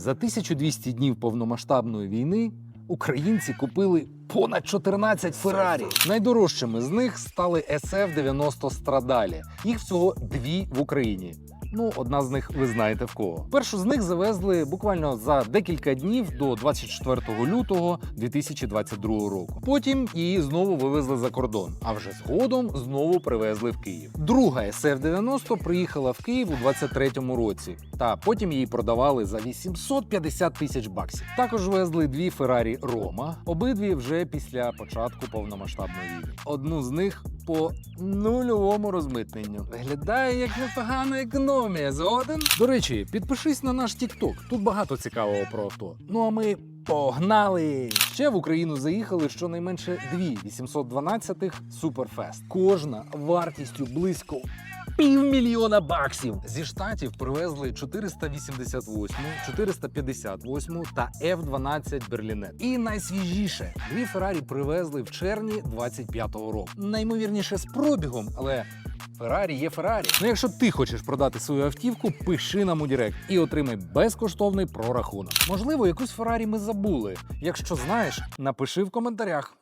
За 1200 днів повномасштабної війни українці купили понад 14 Феррарі. Найдорожчими з них стали SF-90 Страдалі. Їх всього дві в Україні. Ну, одна з них ви знаєте в кого. Першу з них завезли буквально за декілька днів до 24 лютого 2022 року. Потім її знову вивезли за кордон, а вже згодом знову привезли в Київ. Друга SF-90 приїхала в Київ у 23-му році, та потім її продавали за 850 тисяч баксів. Також везли дві Феррарі Рома, обидві вже після початку повномасштабної війни. Одну з них по нульовому розмитненню. Виглядає як непогана економія. Згоден. До речі, підпишись на наш TikTok. Тут багато цікавого про авто. Ну а ми погнали! Ще в Україну заїхали щонайменше дві 812-х Суперфест. Кожна вартістю близько півмільйона баксів. Зі штатів привезли 488, 458 та F-12 Берлінет. І найсвіжіше дві Феррарі привезли в червні 25-го року. Наймовірніше з пробігом, але. Феррарі є Феррарі. Ну, якщо ти хочеш продати свою автівку, пиши нам у Директ і отримай безкоштовний прорахунок. Можливо, якусь Феррарі ми забули. Якщо знаєш, напиши в коментарях.